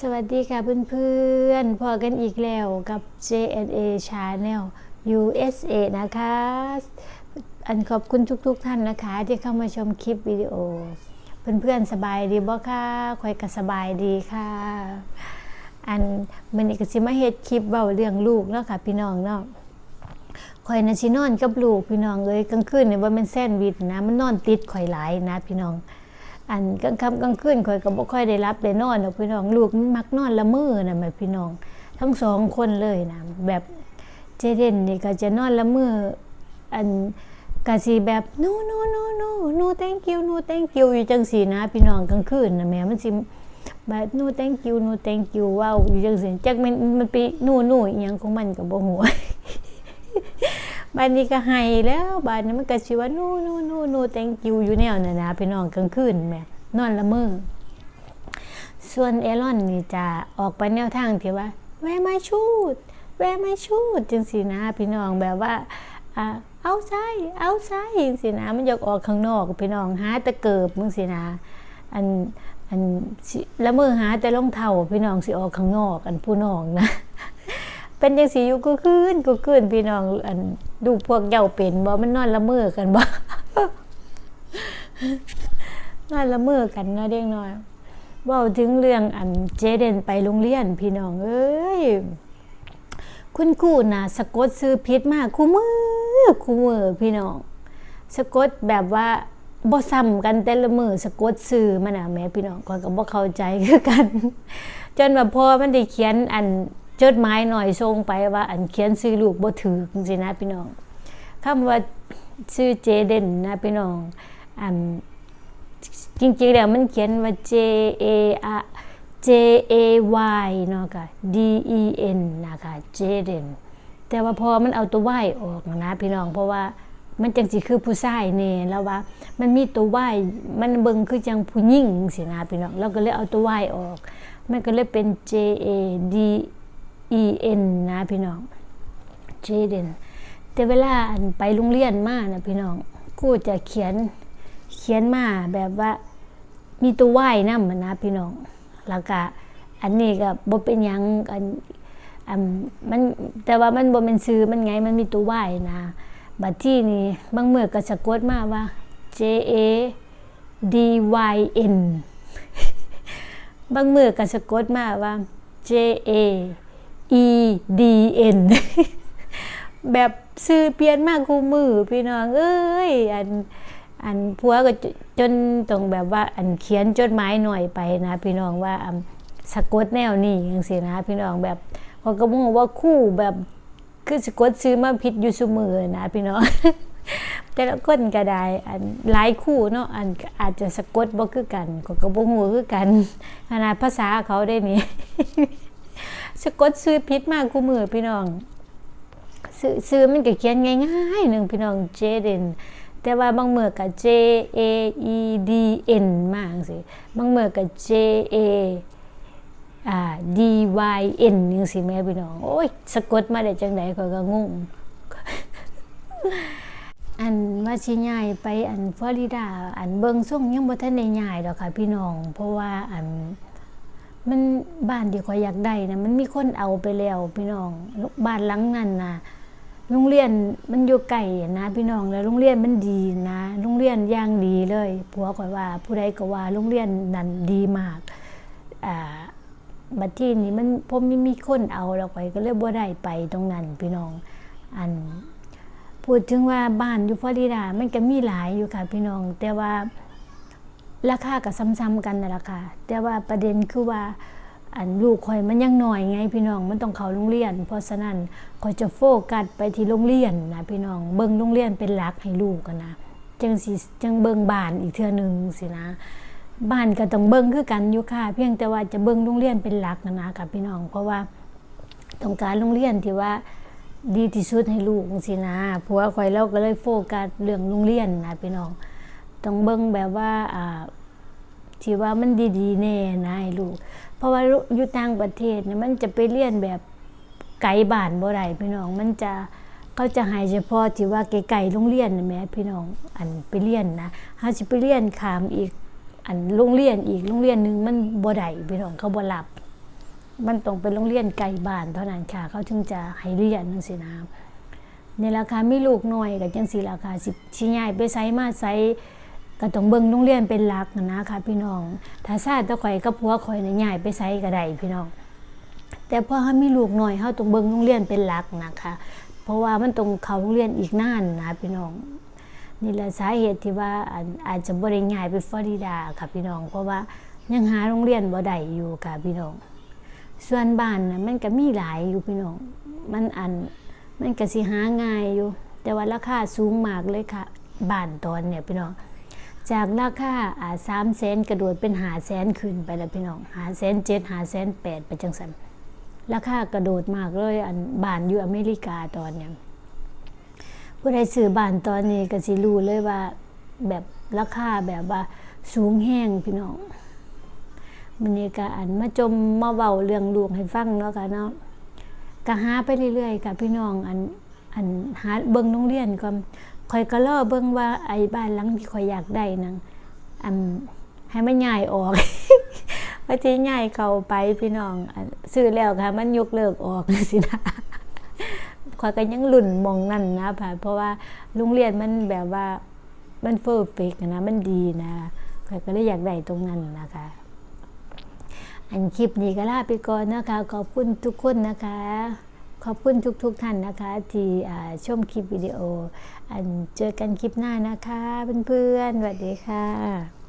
สวัสดีค่ะเพื่อนๆพอกันอีกแล้วกับ JNA Channel USA นะคะ อันขอบคุณทุกๆท่านนะคะ ที่เข้ามาชมคลิปวิดีโอ เพื่อนๆสบายดีบ่ค่ะคอยก็สบายดีค่ะ อันมันนี้ก็สิมาเฮ็ดคลิปเว้าเรื่องลูกเนาะค่ะพี่น้องเนาะข่อยน่ะสินอนกับลูกพี่น้องเอ้ยกลางคืนเนี่ยว่ามันแซนด์วิชนะ มันนอนติดข่อยหลายนะพี่น้อง อันกลางค่ำกลางคืนข่อยก็บ่ค่อยได้รับได้นอนดอกพี่น้องลูกมันมักนอนละเมอน่ะแม่พี่น้อง ทั้งสองคนเลยนะแบบเจเดนนี่ก็จะนอนละเมออันก็สิแบบ no no no no no thank you no thank you อยู่จังซี่นะ พี่น้องกลางคืนนะแม่มันสิแบบ no thank you no thank you ว้าวอยู่จังซี่จักมันมันไปนู่นๆอีหยังของมันก็บ่ฮู้ บ้านนี้ก็ให้แล้วบ้านนี้มันก็ชื่อว่านู่นู่นู่นู่ thank you อยู่แนวน่ะนะพี่น้องกลางคืนแม่นอนละเมอส่วนเอลอนนี่จะออกไปแนวทางที่ว่า where my shoes where my shoes จังสินะพี่น้องแบบว่าอ่าเอาใส่เอาใส่จังสินะมันอยากออกข้างนอกพี่น้องหาตะเกิบมึงสินะอันอันละเมอหาแต่รองเท้าพี่น้องสิออกข้างนอก อันผู้น้องนะเป็นจังสีอยู่กูคืนกูคืนพี่น้องอัน ดูพวกเย้าเป็นบ่มันนอนละเมอกันบ่นอนละเมอกันนาะเด็กน้อยเว้าถึงเรื่องอันเจเดนไปโรงเรียนพี่น้องเอ้ยคุณครูน่ะสะกดซื้อผิดมากคู่มือคู่มือพี่น้องสะกดแบบว่าบ่ซ้ำกันแต่ละมือสะกดซื้อมันน่ะแม่พี่น้องก็ก็บ่เข้าใจคือกัน จนแบบพอมันได้เขียนอัน จดหมายหน่อยส่งไปว่า อันเขียนซื้อลูกบ่ถูกจังซี่นะพี่น้องคำว่าชื่อเจเดนนะพี่น้องอันจริงๆแล้วมันเขียนว่า J A R J A Y เนาะค่ะ D E N นะคะเจเดนแต่ว่าพอมันเอาตัว Y ออกนะพี่น้องเพราะว่ามันจังสิคือผู้ชายแน่แล้วว่า มันมีตัว Y มันเบิ่งคือจังผู้หญิงสินะพี่น้องเราก็เลยเอาตัว Y ออก มันก็เลยเป็น J A D E N นะพี่น้อง J D N แต่เวลาไปโรงเรียนมานะพี่น้องครูจะเขียนเขียนมาแบบว่ามีตัวไหว้นำนะพี่น้อง แล้วก็อันนี้ก็บ่เป็นหยังอันมันแต่ว่ามันบ่เป็นชื่อมันไงมันมีตัวไหว้นะบัดที่นี่บางเมื่อก็สะกดมาว่า J A D Y N บางเมือก็สะกดมาว่า J A E D N แบบซื้อเปลี่ยนมากกูมือพี่น้องเอ้ยอันอันผัวก็จจนต้องแบบว่าอันเขียนจดหมายหน่อยไปนะ พี่น้องว่าสะกดแนวนี้จังซี่นะ พี่น้องแบบเขาก็บอกว่าคู่แบบคือสะกดซื้อมาผิดอยู่เสมอนะพี่น้องแต่ละคนก็ได้อันหลายคู่เนาะอันอาจจะสะกดบ่คือกันก็ก็บ่ฮู้คือกันขนาดภาษาเขาได้นี่ สะกดซื้อผิดมากคู่มือพี่น้องซื้อซื้อมันก็เขียนง่ายๆหนึ่งพี่น้องเจเดนแต่ว่าบางเมื่อก็ J A E D N มาจังซี่บางเมื่อก็ J A อ่า D Y N จังซี่แม่พี่น้อง โอ้ยสะกดมาได้จังได๋ข้อยก็งงอันว่าสิย้ายไปอันฟลอริดา อันเบิงส่งยังบ่ทันได้ย้ายดอกค่ะพี่น้อง เพราะว่าอัน มันบ้านที่ข่อยอยากได้นะมันมีคนเอาไปแล้วพี่น้องบ้านหลังนั้นนะโรงเรียนมันอยู่ไกลนะพี่น้องแล้วโรงเรียนมันดีนะโรงเรียนอย่างดีเลยผัวข่อยว่า ผู้ใดก็ว่าโรงเรียนนั้นดีมากอ่าบัดที่นี้มันพอมีมีคนเอาแล้วข่อยก็เลยบ่ได้ไปตรงนั้นพี่น้อง อัน พูดถึงว่าบ้านอยู่ฟลอริดามันก็มีหลายอยู่ค่ะพี่น้อง แต่ว่า ราคาก็ซ้ำๆกันนั่นแหละค่ะแต่ว่าประเด็นคือว่าอันลูกข่อยมันยังหน้อยไงพี่น้องมันต้องเข้าโรงเรียน เพราะฉะนั้นข่อยจะโฟกัสไปที่โรงเรียนนะพี่น้องเบิ่งโรงเรียนเป็นหลักให้ลูกกันนะจังสิจังเบิ่งบ้านอีกเทื่อหนึงสินะบ้านก็ต้องเบิ่งคือกันอยู่ค่ะ เพียงแต่ว่าจะเบิ่งโรงเรียนเป็นหลักนะนะกับพี่น้อง เพราะว่าต้องการโรงเรียนที่ว่าดีที่สุดให้ลูกสินะผัวข่อยเราก็เลยโฟกัสเรื่องโรงเรียนนะพี่น้อง ต้องเบิ่งแบบว่าอ่าที่ว่ามันดีๆแน่นะให้ลูก เพราะว่าอยู่ต่างประเทศเนี่ยมันจะไปเรียนแบบไกลบ้านบ่ได้พี่น้อง มันจะเขาจะให้เฉพาะที่ว่าไกลๆโรงเรียนนะแม่พี่น้องอันไปเรียนนะเฮาสิไปเรียนขามอีกอันโรงเรียนอีกโรงเรียนหนึงมันบ่ได้พี่น้องเขาบ่รับมันต้องเป็นโรงเรียนไกลบ้านเท่านั้นค่ะ เขาถึงจะให้เรียนจังซี่นะในราคามีลูกน้อยก็จังซี่ราคาสิสิย้ายไปไสมาไส ก็ต้องเบิ่งโรงเรียนเป็นหลักนะคะพี่น้อง ถ้าซาดตะข่อยกับผัวข่อยเนี่ยย้ายไปไสก็ได้พี่น้อง แต่พอเฮามีลูกน้อยเฮาต้องเบิ่งโรงเรียนเป็นหลักนะคะ เพราะว่ามันต้องเข้าโรงเรียนอีกนานนะพี่น้องนี่แหละสาเหตุที่ว่าอาจจะบ่ได้ย้ายไปฟลอริดาค่ะพี่น้อง เพราะว่ายังหาโรงเรียนบ่ได้อยู่ค่ะพี่น้อง ส่วนบ้านน่ะมันก็มีหลายอยู่พี่น้อง มันอันมันก็สิหาง่ายอยู่ แต่ว่าราคาสูงมากเลยค่ะบ้านตอนเนี่ยพี่น้อง จากราคาอ่าสามแสนกระโดดเป็นหาแสนขึ้นไปแล้วพี่น้องหาแสนเจ็ดหาแสนแปดไปจังสันราคากระโดดมากเลยอันบ้านอยู่อเมริกาตอนเนี่ยผู้ใดซื้อบ้านตอนนี้ก็สิรู้เลยว่าแบบราคาแบบว่าสูงแห้งพี่น้องมันนี่ก็อันมาจมมาเว้าเรื่องลูกให้ฟังเนาะค่ะเนาะก็หาไปเรื่อยๆกับพี่น้องอันอันหาเบิ่งโรงเรียนก่อน คอยก็รอเบิ่งว่าไอ้บ้านหลังที่คอยอยากได้นังอันให้มันย้ายออกว่าที่ย้ายเขาไปพี่น้องซื้อแล้วค่ะ มันยกเลิกออกสินะคอยก็ยังหลุ่นมองนั่นนะค่ะเพราะว่าโรงเรียนมันแบบว่ามันเฟอร์เฟกนะ มันดีนะคอยก็เลยอยากได้ตรงนั้นนะคะอันคลิปนี้ก็ลาไปก่อนนะคะ ขอบคุณทุกคนนะคะ ขอบคุณทุกๆทท่านนะคะ ที่ชมคลิปวิดีโอ อันเจอกันคลิปหน้านะคะ เพื่อนๆสวัสดีค่ะ